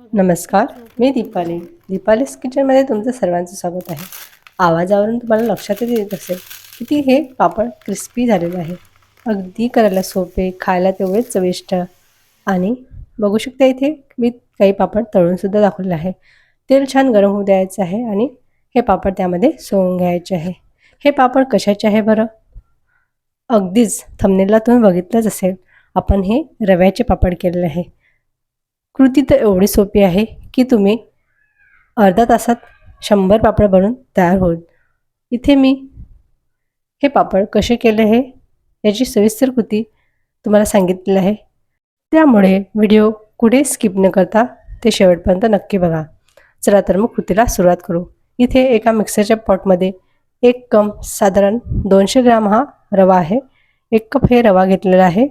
नमस्कार मी दीपाली. दीपालीस किचनमध्ये तुमचं सर्वांचं स्वागत आहे. आवाजावरून तुम्हाला लक्षातच येत असेल की ती हे पापड क्रिस्पी झालेलं आहे. अगदी करायला सोपे खायला तेवढेच चविष्ट. आणि बघू शकता इथे मी काही पापड तळूनसुद्धा दाखवलेलं आहे. तेल छान गरम होऊ द्यायचं आहे आणि हे पापड त्यामध्ये सोडून घ्यायचे आहे. हे पापड कशाचे आहे बरं? अगदीच थमनेलला तुम्ही बघितलंच असेल. आपण हे रव्याचे पापड केलेले आहे. कृती तर एवढी सोपी आहे की तुम्ही अर्धा तासात शंभर पापड बनवून तयार होईल. इथे मी हे पापड कसे केले हे याची सविस्तर कृती तुम्हाला सांगितलेली आहे. त्यामुळे व्हिडिओ कुठे स्किप न करता ते शेवटपर्यंत नक्की बघा. चला तर मग कृतीला सुरुवात करू. इथे एका मिक्सरच्या पॉटमध्ये एक कप साधारण दोनशे ग्राम हा रवा आहे. एक कप हे रवा घेतलेला आहे.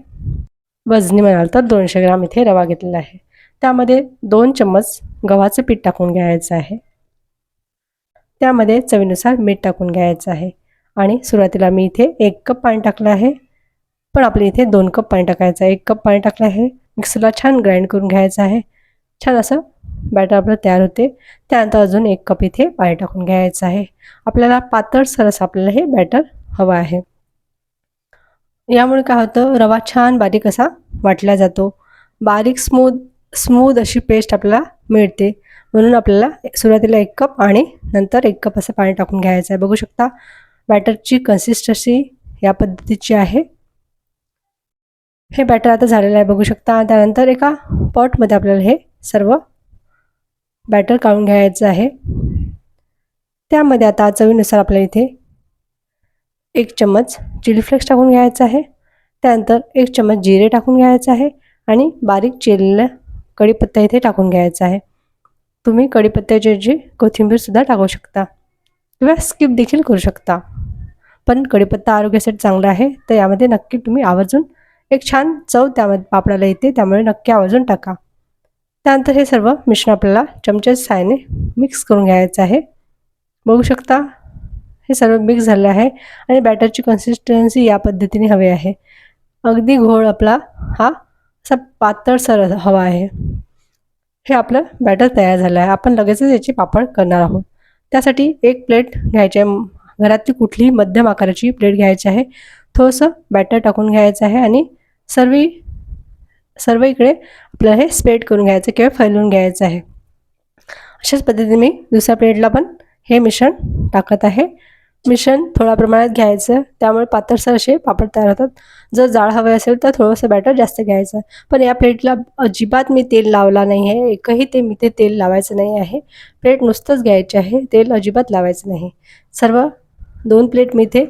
वजनी म्हणाल तर दोनशे ग्राम इथे रवा घेतलेला आहे. त्यामध्ये दोन चम्मच गव्हाचं पीठ टाकून घ्यायचं आहे. त्यामध्ये चवीनुसार मीठ टाकून घ्यायचं आहे. आणि सुरुवातीला मी इथे एक कप पाणी टाकलं आहे. पण आपल्या इथे दोन कप पाणी टाकायचं आहे. एक कप पाणी टाकलं आहे. मिक्सरला छान ग्राइंड करून घ्यायचं आहे. छान असं बॅटर आपलं तयार होते. त्यानंतर अजून एक कप इथे पाणी टाकून घ्यायचं आहे. आपल्याला पातळ सरस आपल्याला हे बॅटर हवं आहे. यामुळे काय होतं रवा छान बारीक असा वाटला जातो. बारीक स्मूथ स्मूथ अशी पेस्ट आपल्याला मिळते. म्हणून आपल्याला सुरुवातीला एक कप आणि नंतर एक कप असं पाणी टाकून घ्यायचं आहे. बघू शकता बॅटरची कन्सिस्टन्सी या पद्धतीची आहे. हे बॅटर आता झालेलं आहे. बघू शकता त्यानंतर एका पॉटमध्ये आपल्याला हे सर्व बॅटर काढून घ्यायचं आहे. त्यामध्ये आता चवीनुसार आपल्याला इथे एक चम्मच चिली फ्लेक्स टाकून घ्यायचा आहे. त्यानंतर एक चम्मच जिरे टाकून घ्यायचं आहे. आणि बारीक चिरलेलं कढीपत्ता इथे टाकून घ्यायचा आहे. तुम्ही कढीपत्त्याऐवजी कोथिंबीरसुद्धा टाकू शकता. किंवा स्किप देखील करू शकता. पण कढीपत्ता आरोग्यासाठी चांगला आहे तर यामध्ये नक्की तुम्ही आवर्जून एक छान चव त्यामध्ये पापडाला येते त्यामुळे नक्की आवर्जून टाका. त्यानंतर हे सर्व मिश्रण आपल्याला चमच्याच्या साहाय्याने मिक्स करून घ्यायचं आहे. बघू शकता हे सर्व मिक्स झालं आहे आणि बॅटरची कन्सिस्टन्सी या पद्धतीने हवी आहे. अगदी घोळ आपला हा असा पातळसर हवा आहे. हे आपलं बॅटर तयार झालं आहे. आपण लगेचच याची पापड करणार आहोत. त्यासाठी एक प्लेट घ्यायची आहे. घरातली कुठलीही मध्यम आकाराची प्लेट घ्यायची आहे. थोडंसं बॅटर टाकून घ्यायचं आहे आणि सर्व सर्व इकडे आपल्याला हे स्प्रेड करून घ्यायचं किंवा फैलून घ्यायचं आहे. अशाच पद्धतीने मी दुसऱ्या प्लेटला पण हे मिश्रण टाकत आहे. मिश्रण थोड्या प्रमाणात घ्यायचं. त्यामुळे पातळसर असे पापड तयार होतात. जर जाळ हवे असेल तर थोडंसं बॅटर जास्त घ्यायचं. पण या प्लेटला अजिबात मी तेल लावला नाही आहे एकही ते मी ते तेल लावायचं नाही आहे. प्लेट नुसतंच घ्यायचे आहे. तेल अजिबात लावायचं नाही. सर्व दोन प्लेट मी ते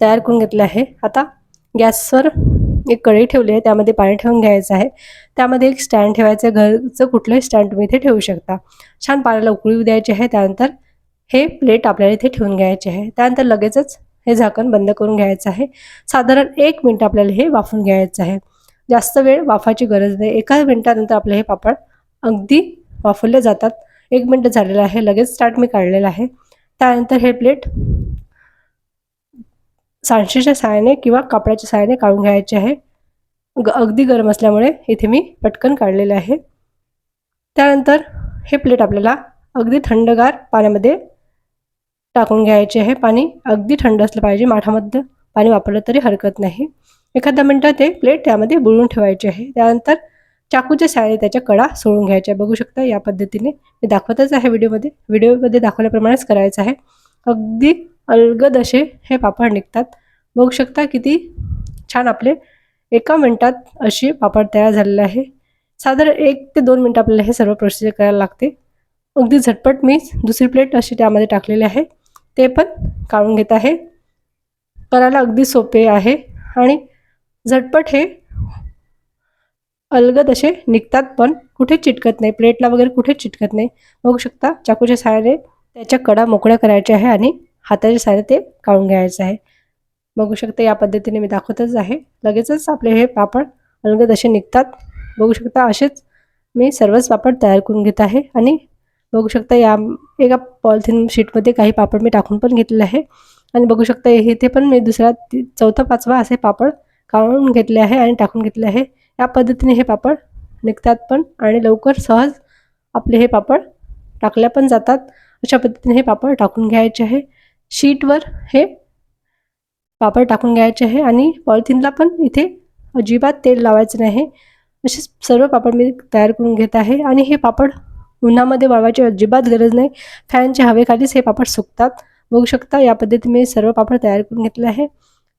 तयार करून घेतले आहे. आता गॅसवर एक कढई ठेवली आहे. त्यामध्ये पाणी ठेवून घ्यायचं आहे. त्यामध्ये एक स्टँड ठेवायचं. घरचं कुठलंही स्टँड तुम्ही इथे ठेवू शकता. छान पाण्याला उकळी द्यायची आहे. त्यानंतर हे प्लेट आपल्याला इथे ठेवून घ्यायचे आहे. त्यानंतर लगेचच हे झाकण बंद करून घ्यायचं आहे. साधारण एक मिनिट आपल्याला हे वाफून घ्यायचं आहे. जास्त वेळ वाफाची गरज नाही. एका मिनिटानंतर आपले हे पापड अगदी वाफवले जातात. एक मिनटं झालेलं आहे. लगेच स्टार्ट मी काढलेलं आहे. त्यानंतर हे प्लेट सांडशीच्या सहाय्याने किंवा कापडाच्या सहाय्याने काढून घ्यायचे आहे. ग अगदी गरम असल्यामुळे इथे मी पटकन काढलेलं आहे. त्यानंतर हे प्लेट आपल्याला अगदी थंडगार पाण्यामध्ये टाकून घ्यायचे आहे. पाणी अगदी थंड असलं पाहिजे. माठामध्ये पाणी वापरलं तरी हरकत नाही. एखादा मिनटं ते प्लेट त्यामध्ये बुळून ठेवायचे आहे. त्यानंतर चाकूच्या साहाय्याने त्याच्या कडा सोडून घ्यायच्या बघू शकता या पद्धतीने. मी दाखवतच आहे व्हिडिओमध्ये. व्हिडिओमध्ये दाखवल्याप्रमाणेच करायचं आहे. अगदी अलगद असे हे पापड निघतात. बघू शकता किती छान आपले एका मिनटात अशी पापड तयार झालेले आहे. साधारण एक ते दोन मिनटं आपल्याला हे सर्व प्रोसिजर करायला लागते. अगदी झटपट मी दुसरी प्लेट अशी त्यामध्ये टाकलेली आहे. ते पण काढून घेत आहे. करायला अगदी सोपे आहे आणि झटपट हे अलगद असे निघतात पण कुठे चिटकत नाही. प्लेटला वगैरे कुठे चिटकत नाही. बघू शकता चाकूच्या सहाय्याने त्याच्या कडा मोकळ्या करायच्या आहे आणि हाताच्या सहाय्याने ते काढून घ्यायचं आहे. बघू शकता या पद्धतीने मी दाखवतच आहे. लगेचच आपले हे पापड अलगद असे निघतात. बघू शकता असेच मी सर्वच पापड तयार करून घेत आहे आणि बघू शकता या एका पॉलिथिन शीटमध्ये काही पापड मी टाकून पण घेतले आहे. आणि बघू शकता इथे पण मी दुसरा चौथा पाचवा असे पापड काढून घेतले आहे आणि टाकून घेतले आहे. या पद्धतीने हे पापड निघतात पण आणि लवकर सहज आपले हे पापड टाकल्या पण जातात. अशा पद्धतीने हे पापड टाकून घ्यायचे आहे. शीटवर हे पापड टाकून घ्यायचे आहे आणि पॉलिथिनला पण इथे अजिबात तेल लावायचं नाही. असे सर्व पापड मी तयार करून घेत आहे आणि हे पापड उन्हामध्ये वाळवायची अजिबात गरज नाही. फॅनच्या हवेखालीच हे पापड सुकतात. बघू शकता या पद्धतीने मी सर्व पापड तयार करून घेतले आहे.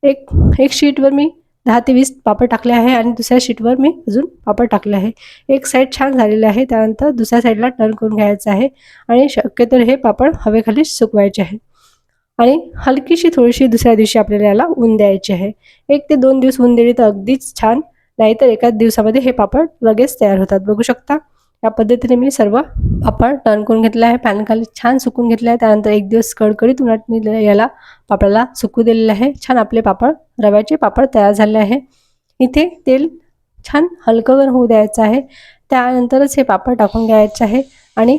एक एक शीटवर मी दहा ते वीस पापड टाकले आहे आणि दुसऱ्या शीटवर मी अजून पापड टाकले आहे. एक साईड छान झालेली आहे त्यानंतर दुसऱ्या साईडला टर्न करून घ्यायचं आहे आणि शक्यतो हे पापड हवेखाली सुकवायचे आहे. आणि हलकीशी थोडीशी दुसऱ्या दिवशी आपल्याला याला ऊन द्यायची आहे. एक ते दोन दिवस ऊन दिली तर अगदीच छान. नाहीतर एकाच दिवसामध्ये हे पापड लगेच तयार होतात. बघू शकता या पद्धतीने मी सर्व पापड टर्न करून घेतलं आहे. पॅनखाली छान सुकून घेतलं आहे. त्यानंतर एक दिवस कडकडीत उन्हात मी याला पापडाला सुकू दिलेलं आहे. छान आपले पापड रव्याचे पापड तयार झाले आहे. इथे तेल छान हलकं होऊ द्यायचं आहे. त्यानंतरच हे पापड टाकून घ्यायचे आहे आणि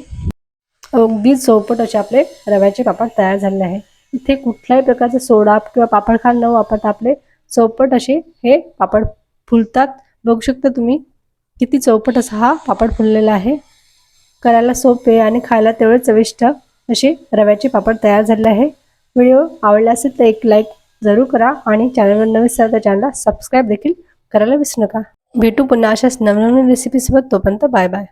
अगदी चौपट असे आपले रव्याचे पापड तयार झाले आहे. इथे कुठल्याही प्रकारचा सोडा किंवा पापड खाण न वापरता आपले चौपट असे हे पापड फुलतात. बघू शकता तुम्ही. किती चौपट असा हा पापड फुललेला आहे. करायला सोपे आणि खायला तेवढे चविष्ट असे रव्याचे पापड तयार झाले आहे. व्हिडिओ आवडला असेल तर एक लाईक जरूर करा आणि चॅनलवर नवीन असाल तर चॅनलला सबस्क्राईब देखील करायला विसरू नका. भेटू पुन्हा अशाच नवनवीन रेसिपीसोबत तोपर्यंत बाय बाय